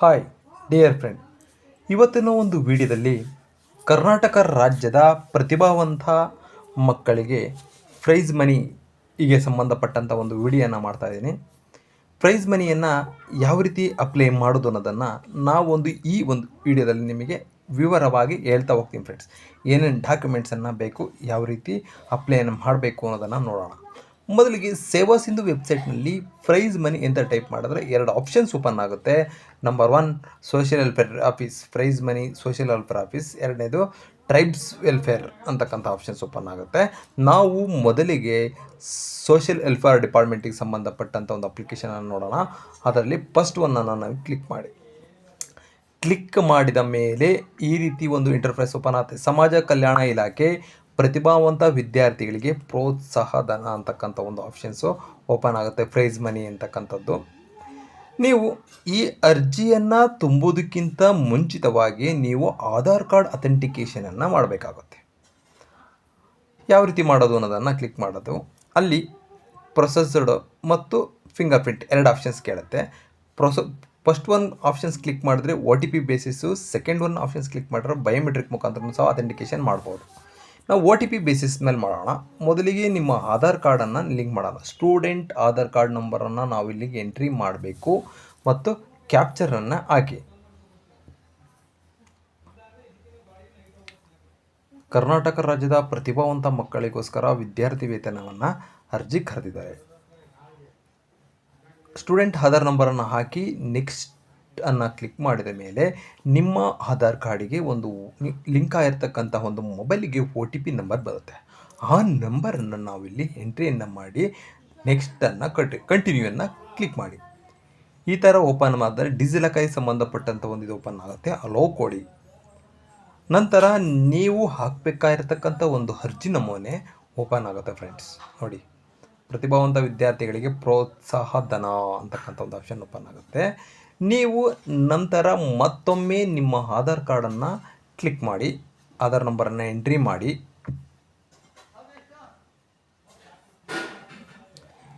Hi dear friend ಇವತ್ತಿನ ಒಂದು ವಿಡಿಯೋದಲ್ಲಿ ಕರ್ನಾಟಕ ರಾಜ್ಯದ ಪ್ರತಿಭಾವಂತ ಮಕ್ಕಳಿಗೆ ಪ್ರೈಸ್ ಮನಿಗೆ ಸಂಬಂಧಪಟ್ಟಂಥ ಒಂದು ವಿಡಿಯೋನ ಮಾಡ್ತಾ ಇದ್ದೀನಿ. ಪ್ರೈಸ್ ಮನಿಯನ್ನು ಯಾವ ರೀತಿ ಅಪ್ಲೈ ಮಾಡೋದು ಅನ್ನೋದನ್ನು ನಾವು ಒಂದು ಈ ಒಂದು ವಿಡಿಯೋದಲ್ಲಿ ನಿಮಗೆ ವಿವರವಾಗಿ ಹೇಳ್ತಾ ಹೋಗ್ತೀನಿ ಫ್ರೆಂಡ್ಸ್ ಏನೇನು ಡಾಕ್ಯುಮೆಂಟ್ಸನ್ನು ಬೇಕು, ಯಾವ ರೀತಿ ಅಪ್ಲೈಯನ್ನು ಮಾಡಬೇಕು ಅನ್ನೋದನ್ನು ನೋಡೋಣ. ಮೊದಲಿಗೆ ಸೇವಾ ಸಿಂಧು ವೆಬ್ಸೈಟ್ನಲ್ಲಿ ಪ್ರೈಸ್ ಮನಿ ಅಂತ ಟೈಪ್ ಮಾಡಿದ್ರೆ ಎರಡು ಆಪ್ಷನ್ಸ್ ಓಪನ್ ಆಗುತ್ತೆ. Number one social welfare office prize money social welfare office ಎರಡನೇದು ಟ್ರೈಬ್ಸ್ ವೆಲ್ಫೇರ್ ಅಂತಕ್ಕಂಥ ಆಪ್ಷನ್ಸ್ ಓಪನ್ ಆಗುತ್ತೆ. ನಾವು ಮೊದಲಿಗೆ ಸೋಷಿಯಲ್ ವೆಲ್ಫೇರ್ ಡಿಪಾರ್ಟ್ಮೆಂಟಿಗೆ ಸಂಬಂಧಪಟ್ಟಂಥ ಒಂದು ಅಪ್ಲಿಕೇಶನನ್ನು ನೋಡೋಣ. ಅದರಲ್ಲಿ ಫಸ್ಟ್ ಒನ್ನನ್ನು ನಾವು ಕ್ಲಿಕ್ ಮಾಡಿ. ಕ್ಲಿಕ್ ಮಾಡಿದ ಮೇಲೆ ಈ ರೀತಿ ಒಂದು ಇಂಟರ್ಫೇಸ್ ಓಪನ್ ಆಗುತ್ತೆ. ಸಮಾಜ ಕಲ್ಯಾಣ ಇಲಾಖೆ ಪ್ರತಿಭಾವಂತ ವಿದ್ಯಾರ್ಥಿಗಳಿಗೆ ಪ್ರೋತ್ಸಾಹ ಧನ ಅಂತಕ್ಕಂಥ ಒಂದು ಆಪ್ಷನ್ಸು ಓಪನ್ ಆಗುತ್ತೆ ಪ್ರೈಸ್ ಮನಿ ಅಂತಕ್ಕಂಥದ್ದು. ನೀವು ಈ ಅರ್ಜಿಯನ್ನು ತುಂಬುವುದಕ್ಕಿಂತ ಮುಂಚಿತವಾಗಿ ನೀವು ಆಧಾರ್ ಕಾರ್ಡ್ ಅಥೆಂಟಿಕೇಷನನ್ನು ಮಾಡಬೇಕಾಗುತ್ತೆ. ಯಾವ ರೀತಿ ಮಾಡೋದು ಅನ್ನೋದನ್ನು ಕ್ಲಿಕ್ ಮಾಡೋದು. ಅಲ್ಲಿ ಪ್ರೊಸೆಸ್ಡ್ ಮತ್ತು ಫಿಂಗರ್ ಪ್ರಿಂಟ್ ಎರಡು ಆಪ್ಷನ್ಸ್ ಕೇಳುತ್ತೆ. ಪ್ರೊಸ ಫಸ್ಟ್ ಒನ್ ಆಪ್ಷನ್ಸ್ ಕ್ಲಿಕ್ ಮಾಡಿದ್ರೆ O T P basis second one options click ಮಾಡಿದ್ರೆ ಬಯೋಮೆಟ್ರಿಕ್ ಮುಖಾಂತರ ಸಹ ಅಥೆಂಟಿಕೇಷನ್ ಮಾಡ್ಬೋದು. ನಾವು ಒ ಟಿ ಪಿ ಬೇಸಿಸ್ ಮೇಲೆ ಮಾಡೋಣ. ಮೊದಲಿಗೆ ನಿಮ್ಮ ಆಧಾರ್ ಕಾರ್ಡನ್ನು ಲಿಂಕ್ ಮಾಡೋಣ. ಸ್ಟೂಡೆಂಟ್ ಆಧಾರ್ ಕಾರ್ಡ್ ನಂಬರನ್ನು ನಾವು ಇಲ್ಲಿಗೆ ಎಂಟ್ರಿ ಮಾಡಬೇಕು ಮತ್ತು ಕ್ಯಾಪ್ಚರನ್ನು ಹಾಕಿ. ಕರ್ನಾಟಕ ರಾಜ್ಯದ ಪ್ರತಿಭಾವಂತ ಮಕ್ಕಳಿಗೋಸ್ಕರ ವಿದ್ಯಾರ್ಥಿ ವೇತನವನ್ನು ಅರ್ಜಿ ಕರೆದಿದ್ದಾರೆ. ಸ್ಟೂಡೆಂಟ್ ಆಧಾರ್ ನಂಬರನ್ನು ಹಾಕಿ ನೆಕ್ಸ್ಟ್ ಅನ್ನು ಕ್ಲಿಕ್ ಮಾಡಿದ ಮೇಲೆ ನಿಮ್ಮ ಆಧಾರ್ ಕಾರ್ಡಿಗೆ ಒಂದು ಲಿಂಕ್ ಆಗಿರ್ತಕ್ಕಂಥ ಒಂದು ಮೊಬೈಲಿಗೆ ಒ ಟಿ ಪಿ ನಂಬರ್ ಬರುತ್ತೆ. ಆ ನಂಬರನ್ನು ನಾವಿಲ್ಲಿ ಎಂಟ್ರಿಯನ್ನು ಮಾಡಿ ನೆಕ್ಸ್ಟನ್ನು ಕಟ್ ಕಂಟಿನ್ಯೂಯನ್ನು ಕ್ಲಿಕ್ ಮಾಡಿ. ಈ ಥರ ಓಪನ್ ಮಾಡಿದ್ರೆ ಡಿಜಿಲಕಾಯಿ ಸಂಬಂಧಪಟ್ಟಂಥ ಒಂದು ಇದು ಓಪನ್ ಆಗುತ್ತೆ. ಅಲೋ ಕೊಡಿ. ನಂತರ ನೀವು ಹಾಕಬೇಕಾಗಿರ್ತಕ್ಕಂಥ ಒಂದು ಅರ್ಜಿ ನಮೂನೆ ಓಪನ್ ಆಗುತ್ತೆ ಫ್ರೆಂಡ್ಸ್ ನೋಡಿ. ಪ್ರತಿಭಾವಂತ ವಿದ್ಯಾರ್ಥಿಗಳಿಗೆ ಪ್ರೋತ್ಸಾಹ ಧನ ಅಂತಕ್ಕಂಥ ಒಂದು ಆಪ್ಷನ್ ಓಪನ್ ಆಗುತ್ತೆ. ನೀವು ನಂತರ ಮತ್ತೊಮ್ಮೆ ನಿಮ್ಮ ಆಧಾರ್ ಕಾರ್ಡನ್ನು ಕ್ಲಿಕ್ ಮಾಡಿ, ಆಧಾರ್ ನಂಬರನ್ನು ಎಂಟ್ರಿ ಮಾಡಿ.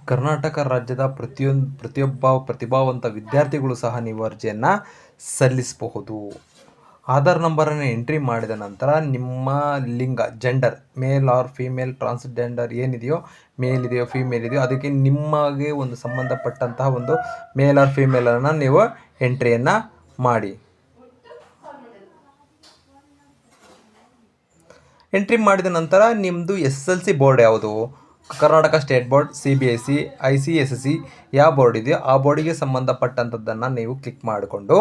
ಕರ್ನಾಟಕ ರಾಜ್ಯದ ಪ್ರತಿಯೊಂದು, ಪ್ರತಿಯೊಬ್ಬ ಪ್ರತಿಭಾವಂತ ವಿದ್ಯಾರ್ಥಿಗಳು ಸಹ ನೀವು ಅರ್ಜಿಯನ್ನು ಸಲ್ಲಿಸಬಹುದು. ಆಧಾರ್ ನಂಬರನ್ನು ಎಂಟ್ರಿ ಮಾಡಿದ ನಂತರ ನಿಮ್ಮ ಲಿಂಗ gender male or female transgender ಏನಿದೆಯೋ ಮೇಲ್ ಇದೆಯೋ ಫೀಮೇಲ್ ಇದೆಯೋ ಅದಕ್ಕೆ ನಿಮಗೆ ಒಂದು ಸಂಬಂಧಪಟ್ಟಂತಹ ಒಂದು ಮೇಲ್ ಆರ್ ಫೀಮೇಲನ್ನು ನೀವು ಎಂಟ್ರಿಯನ್ನು ಮಾಡಿ. ಎಂಟ್ರಿ ಮಾಡಿದ ನಂತರ ನಿಮ್ಮದು ಎಸ್ ಎಲ್ ಸಿ ಬೋರ್ಡ್ ಯಾವುದು? Karnataka state board, C B S C I C S S C ಯಾವ ಬೋರ್ಡ್ ಇದೆಯೋ ಆ ಬೋರ್ಡಿಗೆ ಸಂಬಂಧಪಟ್ಟಂಥದ್ದನ್ನು ನೀವು ಕ್ಲಿಕ್ ಮಾಡಿಕೊಂಡು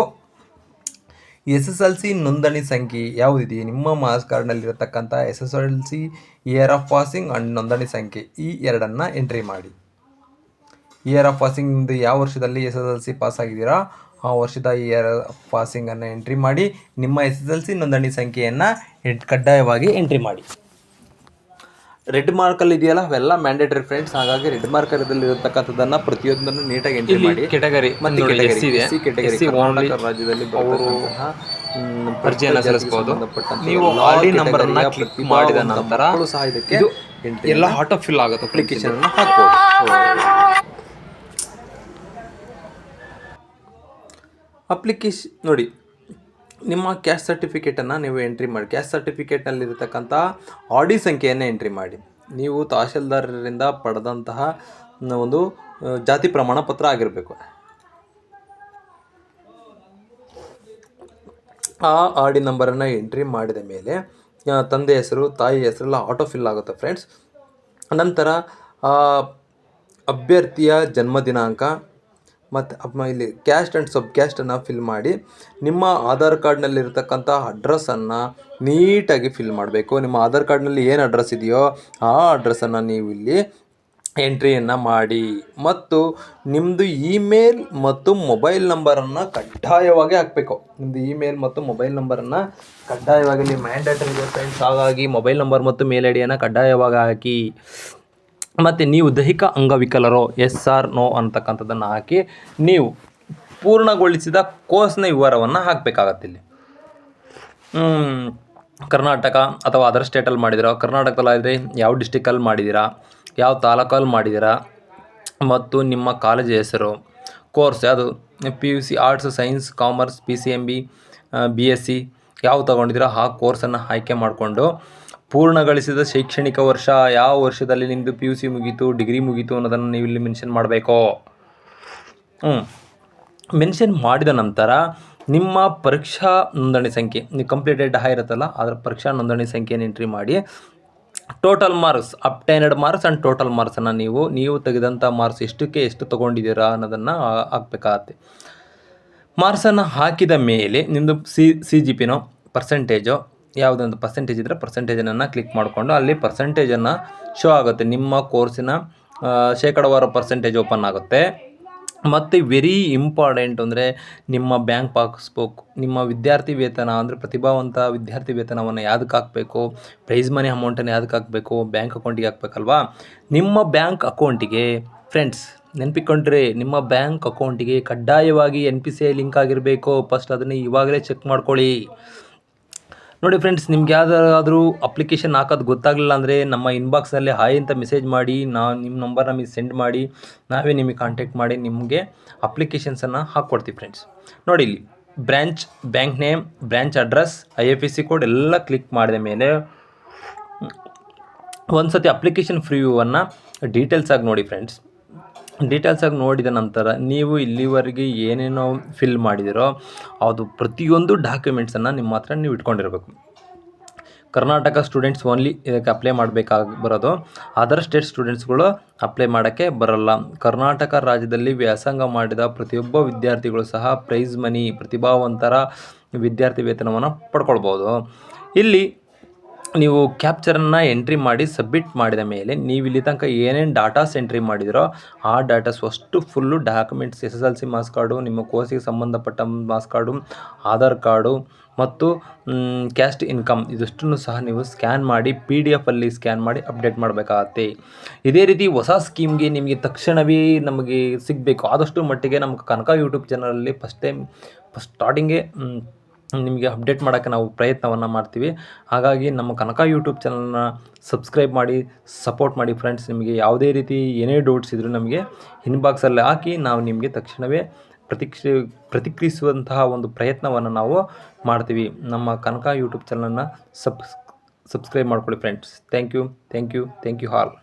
ಎಸ್ ಎಸ್ ಎಲ್ ಸಿ ನೋಂದಣಿ ಸಂಖ್ಯೆ ಯಾವುದಿದೆ? ನಿಮ್ಮ marks ಕಾರ್ಡ್ನಲ್ಲಿರತಕ್ಕಂಥ S S L C year of passing and ನೋಂದಣಿ ಸಂಖ್ಯೆ ಈ ಎರಡನ್ನು ಎಂಟ್ರಿ ಮಾಡಿ. ಇಯರ್ ಆಫ್ ಪಾಸಿಂಗ್ ಯಾವ ವರ್ಷದಲ್ಲಿ S S L C pass ಆಗಿದ್ದೀರಾ ಆ ವರ್ಷದ ಇಯರ್ ಆಫ್ ಪಾಸಿಂಗನ್ನು ಎಂಟ್ರಿ ಮಾಡಿ, ನಿಮ್ಮ ಎಸ್ ಎಸ್ ಎಲ್ ಸಿ ನೋಂದಣಿ ಸಂಖ್ಯೆಯನ್ನು ಕಡ್ಡಾಯವಾಗಿ ಎಂಟ್ರಿ ಮಾಡಿ. ರೆಡ್ ಮಾರ್ಕಲ್ಲಿ ಇದೆಯಲ್ಲ ಅವೆಲ್ಲ ಮ್ಯಾಂಡೇಟರಿ ಫ್ರೆಂಡ್ಸ್ ಹಾಗಾಗಿ ರೆಡ್ ಮಾರ್ಕರ್ದಲ್ಲಿ ಇರತಕ್ಕಂಥದ್ದನ್ನ ಪ್ರತಿಯೊಂದನ್ನು ನೀಟಾಗಿ ಎಂಟ್ರಿ ಮಾಡಿ. ಕೆಟಗರಿ ಮತ್ತೆ ಕೆಟಗರಿ ರಾಜ್ಯದಲ್ಲಿ ಅರ್ಜಿಯನ್ನು ಸಲ್ಲಿಸಬಹುದು. ನೀವು ಆರ್ಡಿ ನಂಬರ್ ಅನ್ನ ಕ್ಲಿಕ್ ಮಾಡಿದ ನಂತರ ಸಹ ಇದಕ್ಕೆ ಎಲ್ಲ ಹಾಟ್ ಆಟೋ ಫಿಲ್ ಆಗುತ್ತೆ ಅಪ್ಲಿಕೇಶನ್ ಅನ್ನು ಹಾಕ್ಬೋದು. ಅಪ್ಲಿಕೇಶನ್ ನೋಡಿ ನಿಮ್ಮ ಕ್ಯಾಸ್ಟ್ ಸರ್ಟಿಫಿಕೇಟನ್ನು ನೀವು ಎಂಟ್ರಿ ಮಾಡಿ. ಕ್ಯಾಸ್ಟ್ ಸರ್ಟಿಫಿಕೇಟ್ನಲ್ಲಿರತಕ್ಕಂಥ ಆಡಿ ಸಂಖ್ಯೆಯನ್ನು ಎಂಟ್ರಿ ಮಾಡಿ. ನೀವು ತಹಶೀಲ್ದಾರರಿಂದ ಪಡೆದಂತಹ ಒಂದು ಜಾತಿ ಪ್ರಮಾಣ ಪತ್ರ ಆಗಿರಬೇಕು. ಆ ಆಡಿ ನಂಬರನ್ನು ಎಂಟ್ರಿ ಮಾಡಿದ ಮೇಲೆ ತಂದೆ ಹೆಸರು, ತಾಯಿ ಹೆಸರೆಲ್ಲ ಆಟೋ ಫಿಲ್ ಆಗುತ್ತೆ ಫ್ರೆಂಡ್ಸ್ ನಂತರ ಅಭ್ಯರ್ಥಿಯ ಜನ್ಮ ದಿನಾಂಕ ಮತ್ತು ಇಲ್ಲಿ ಕ್ಯಾಸ್ಟ್ ಆ್ಯಂಡ್ ಸಬ್ ಕ್ಯಾಸ್ಟನ್ನು ಫಿಲ್ ಮಾಡಿ ನಿಮ್ಮ ಆಧಾರ್ ಕಾರ್ಡ್ನಲ್ಲಿರ್ತಕ್ಕಂಥ ಅಡ್ರೆಸ್ಸನ್ನು ನೀಟಾಗಿ ಫಿಲ್ ಮಾಡಬೇಕು. ನಿಮ್ಮ ಆಧಾರ್ ಕಾರ್ಡ್ನಲ್ಲಿ ಏನು ಅಡ್ರೆಸ್ ಇದೆಯೋ ಆ ಅಡ್ರೆಸ್ಸನ್ನು ನೀವು ಇಲ್ಲಿ ಎಂಟ್ರಿಯನ್ನು ಮಾಡಿ. ಮತ್ತು ನಿಮ್ಮದು ಇಮೇಲ್ ಮತ್ತು ಮೊಬೈಲ್ ನಂಬರನ್ನು ಕಡ್ಡಾಯವಾಗಿ ಹಾಕಬೇಕು. ನಿಮ್ಮದು ಇಮೇಲ್ ಮತ್ತು ಮೊಬೈಲ್ ನಂಬರನ್ನು ಕಡ್ಡಾಯವಾಗಿ ನೀವು ಮ್ಯಾಂಡೇಟರಿ ಇದೆ ಫ್ರೆಂಡ್ಸ್ ಹಾಗಾಗಿ ಮೊಬೈಲ್ ನಂಬರ್ ಮತ್ತು ಮೇಲ್ ಐ ಡಿಯನ್ನು ಕಡ್ಡಾಯವಾಗಿ ಹಾಕಿ. ಮತ್ತು ನೀವು ದೈಹಿಕ ಅಂಗವಿಕಲರು ಎಸ್ ಆರ್, ನೋ ಅಂತಕ್ಕಂಥದ್ದನ್ನು ಹಾಕಿ ನೀವು ಪೂರ್ಣಗೊಳಿಸಿದ ಕೋರ್ಸ್ನ ವಿವರವನ್ನು ಹಾಕಬೇಕಾಗತ್ತಿಲ್ಲಿ ಕರ್ನಾಟಕ ಅಥವಾ ಅದರ್ ಸ್ಟೇಟಲ್ಲಿ ಮಾಡಿದಿರೋ ಕರ್ನಾಟಕದಲ್ಲಾದರೆ ಯಾವ ಡಿಸ್ಟಿಕಲ್ಲಿ ಮಾಡಿದ್ದೀರಾ ಯಾವ ತಾಲೂಕಲ್ಲಿ ಮಾಡಿದ್ದೀರಾ ಮತ್ತು ನಿಮ್ಮ ಕಾಲೇಜ್ ಹೆಸರು, ಕೋರ್ಸ್ ಯಾವುದು, P U C, arts, science, commerce, P C M B B S C ಯಾವ ತೊಗೊಂಡಿದ್ದೀರಾ ಆ ಕೋರ್ಸನ್ನು ಆಯ್ಕೆ ಮಾಡಿಕೊಂಡು ಪೂರ್ಣಗೊಳಿಸಿದ ಶೈಕ್ಷಣಿಕ ವರ್ಷ, ಯಾವ ವರ್ಷದಲ್ಲಿ ನಿಮ್ಮದು ಪಿ ಯು ಸಿ ಮುಗೀತು, ಡಿಗ್ರಿ ಮುಗೀತು ಅನ್ನೋದನ್ನು ನೀವು ಇಲ್ಲಿ ಮೆನ್ಷನ್ ಮಾಡಬೇಕು. ಹ್ಞೂ ಮೆನ್ಷನ್ ಮಾಡಿದ ನಂತರ ನಿಮ್ಮ ಪರೀಕ್ಷಾ ನೋಂದಣಿ ಸಂಖ್ಯೆ, ನೀವು ಕಂಪ್ಲೀಟೆಡ್ ಇರುತ್ತಲ್ಲ, ಅದರ ಪರೀಕ್ಷಾ ನೋಂದಣಿ ಸಂಖ್ಯೆಯನ್ನು ಎಂಟ್ರಿ ಮಾಡಿ total marks obtained marks and total ಮಾರ್ಕ್ಸನ್ನು ನೀವು ನೀವು ತೆಗೆದಂಥ ಮಾರ್ಕ್ಸ್ ಎಷ್ಟಕ್ಕೆ ಎಷ್ಟು ತೊಗೊಂಡಿದ್ದೀರಾ ಅನ್ನೋದನ್ನು ಹಾಕ್ಬೇಕಾಗತ್ತೆ. ಮಾರ್ಕ್ಸನ್ನು ಹಾಕಿದ ಮೇಲೆ ನಿಮ್ಮದು ಸಿ ಸಿ ಜಿ ಪಿನೋ ಪರ್ಸೆಂಟೇಜು ಯಾವುದೊಂದು ಪರ್ಸೆಂಟೇಜ್ ಇದ್ದರೆ ಪರ್ಸೆಂಟೇಜನ್ನು ಕ್ಲಿಕ್ ಮಾಡಿಕೊಂಡು ಅಲ್ಲಿ ಪರ್ಸೆಂಟೇಜನ್ನು ಶೋ ಆಗುತ್ತೆ. ನಿಮ್ಮ ಕೋರ್ಸಿನ ಶೇಕಡವಾರು ಪರ್ಸೆಂಟೇಜ್ ಓಪನ್ ಆಗುತ್ತೆ. ಮತ್ತು ವೆರಿ ಇಂಪಾರ್ಟೆಂಟ್ ಅಂದರೆ ನಿಮ್ಮ ಬ್ಯಾಂಕ್ ಪಾಸ್ಬುಕ್ ನಿಮ್ಮ ವಿದ್ಯಾರ್ಥಿ ವೇತನ ಅಂದರೆ ಪ್ರತಿಭಾವಂತ ವಿದ್ಯಾರ್ಥಿ ವೇತನವನ್ನು ಯಾವುದಕ್ಕೆ ಹಾಕಬೇಕು? ಪ್ರೈಸ್ ಮನಿ ಅಮೌಂಟನ್ನು ಯಾವುದಕ್ಕೆ ಹಾಕಬೇಕು? ಬ್ಯಾಂಕ್ ಅಕೌಂಟಿಗೆ ಹಾಕ್ಬೇಕಲ್ವಾ? ನಿಮ್ಮ ಬ್ಯಾಂಕ್ ಅಕೌಂಟಿಗೆ ಫ್ರೆಂಡ್ಸ್ ನೆನಪಿಕೊಂಡ್ರೆ ನಿಮ್ಮ ಬ್ಯಾಂಕ್ ಅಕೌಂಟಿಗೆ ಕಡ್ಡಾಯವಾಗಿ N P C I link ಆಗಿರಬೇಕು. ಫಸ್ಟ್ ಅದನ್ನು ಇವಾಗಲೇ ಚೆಕ್ ಮಾಡ್ಕೊಳ್ಳಿ. ನೋಡಿ ಫ್ರೆಂಡ್ಸ್ ನಿಮ್ಗೆ ಯಾವುದಾದ್ರೂ ಅಪ್ಲಿಕೇಶನ್ ಹಾಕೋದು ಗೊತ್ತಾಗಲಿಲ್ಲ ಅಂದರೆ ನಮ್ಮ ಇನ್ಬಾಕ್ಸ್ನಲ್ಲಿ ಹಾಯ್ ಅಂತ ಮೆಸೇಜ್ ಮಾಡಿ ನಾವು ನಿಮ್ಮ ನಂಬರ್ ನಮಗೆ ಸೆಂಡ್ ಮಾಡಿ, ನಾವೇ ನಿಮಗೆ ಕಾಂಟ್ಯಾಕ್ಟ್ ಮಾಡಿ, ನಿಮಗೆ ಅಪ್ಲಿಕೇಶನ್ಸನ್ನು ಹಾಕ್ಕೊಡ್ತೀವಿ ಫ್ರೆಂಡ್ಸ್ ನೋಡಿ ಇಲ್ಲಿ branch bank name branch address I F S C code ಎಲ್ಲ ಕ್ಲಿಕ್ ಮಾಡಿದ ಮೇಲೆ ಒಂದು ಸತಿ ಅಪ್ಲಿಕೇಶನ್ ಫ್ರೀವನ್ನು ಡೀಟೇಲ್ಸಾಗಿ ನೋಡಿ ಫ್ರೆಂಡ್ಸ್ ಡೀಟೇಲ್ಸಾಗಿ ನೋಡಿದ ನಂತರ ನೀವು ಇಲ್ಲಿವರೆಗೆ ಏನೇನೋ ಫಿಲ್ ಮಾಡಿದಿರೋ ಅದು ಪ್ರತಿಯೊಂದು ಡಾಕ್ಯುಮೆಂಟ್ಸನ್ನು ನಿಮ್ಮ ಹತ್ರ ನೀವು ಇಟ್ಕೊಂಡಿರಬೇಕು. ಕರ್ನಾಟಕ ಸ್ಟೂಡೆಂಟ್ಸ್ ಓನ್ಲಿ ಇದಕ್ಕೆ ಅಪ್ಲೈ ಮಾಡಬೇಕಾಗಿ ಬರೋದು. ಅದರ್ ಸ್ಟೇಟ್ ಸ್ಟೂಡೆಂಟ್ಸ್ಗಳು ಅಪ್ಲೈ ಮಾಡೋಕ್ಕೆ ಬರಲ್ಲ. ಕರ್ನಾಟಕ ರಾಜ್ಯದಲ್ಲಿ ವ್ಯಾಸಂಗ ಮಾಡಿದ ಪ್ರತಿಯೊಬ್ಬ ವಿದ್ಯಾರ್ಥಿಗಳು ಸಹ ಪ್ರೈಸ್ ಮನಿ ಪ್ರತಿಭಾವಂತರ ವಿದ್ಯಾರ್ಥಿ ವೇತನವನ್ನು ಪಡ್ಕೊಳ್ಬೋದು. ಇಲ್ಲಿ ನೀವು ಕ್ಯಾಪ್ಚರನ್ನು ಎಂಟ್ರಿ ಮಾಡಿ ಸಬ್ಮಿಟ್ ಮಾಡಿದ ಮೇಲೆ ನೀವು ಇಲ್ಲಿ ತನಕ ಏನೇನು ಡಾಟಾಸ್ ಎಂಟ್ರಿ ಮಾಡಿದಿರೋ ಆ ಡಾಟಾಸ್ ಅಷ್ಟು full documents S S L C marks card ನಿಮ್ಮ ಕೋರ್ಸಿಗೆ ಸಂಬಂಧಪಟ್ಟ ಮಾಸ್ ಕಾರ್ಡು ಆಧಾರ್ ಕಾರ್ಡು ಮತ್ತು ಕ್ಯಾಸ್ಟ್ ಇನ್ಕಮ್ ಇದಷ್ಟನ್ನು ಸಹ ನೀವು ಸ್ಕ್ಯಾನ್ ಮಾಡಿ ಪಿ ಡಿ ಎಫಲ್ಲಿ ಸ್ಕ್ಯಾನ್ ಮಾಡಿ ಅಪ್ಡೇಟ್ ಮಾಡಬೇಕಾಗತ್ತೆ. ಇದೇ ರೀತಿ ಹೊಸ ಸ್ಕೀಮ್ಗೆ ನಿಮಗೆ ತಕ್ಷಣವೇ ನಮಗೆ ಸಿಗಬೇಕು. ಆದಷ್ಟು ಮಟ್ಟಿಗೆ ನಮ್ಮ ಕನಕ ಯೂಟ್ಯೂಬ್ ಚಾನಲಲ್ಲಿ ಫಸ್ಟ್ ಟೈಮ್ ಫಸ್ಟ್ ಸ್ಟಾರ್ಟಿಂಗೇ ನಿಮಗೆ ಅಪ್ಡೇಟ್ ಮಾಡೋಕ್ಕೆ ನಾವು ಪ್ರಯತ್ನವನ್ನು ಮಾಡ್ತೀವಿ. ಹಾಗಾಗಿ ನಮ್ಮ ಕನಕ ಯೂಟ್ಯೂಬ್ ಚಾನಲ್ನ ಸಬ್ಸ್ಕ್ರೈಬ್ ಮಾಡಿ, ಸಪೋರ್ಟ್ ಮಾಡಿ ಫ್ರೆಂಡ್ಸ್, ನಿಮಗೆ ಯಾವುದೇ ರೀತಿ ಏನೇ ಡೌಟ್ಸ್ ಇದ್ದರೂ ನಮಗೆ ಇನ್ಬಾಕ್ಸಲ್ಲಿ ಹಾಕಿ ನಾವು ನಿಮಗೆ ತಕ್ಷಣವೇ ಪ್ರತಿಕ್ರಿಯೆ ಪ್ರತಿಕ್ರಿಯಿಸುವಂತಹ ಒಂದು ಪ್ರಯತ್ನವನ್ನು ನಾವು ಮಾಡ್ತೀವಿ. ನಮ್ಮ ಕನಕ ಯೂಟ್ಯೂಬ್ ಚಾನಲನ್ನು ಸಬ್ಸ್, ಸಬ್ಸ್ಕ್ರೈಬ್ ಮಾಡ್ಕೊಳ್ಳಿ friends. Thank you thank you thank you all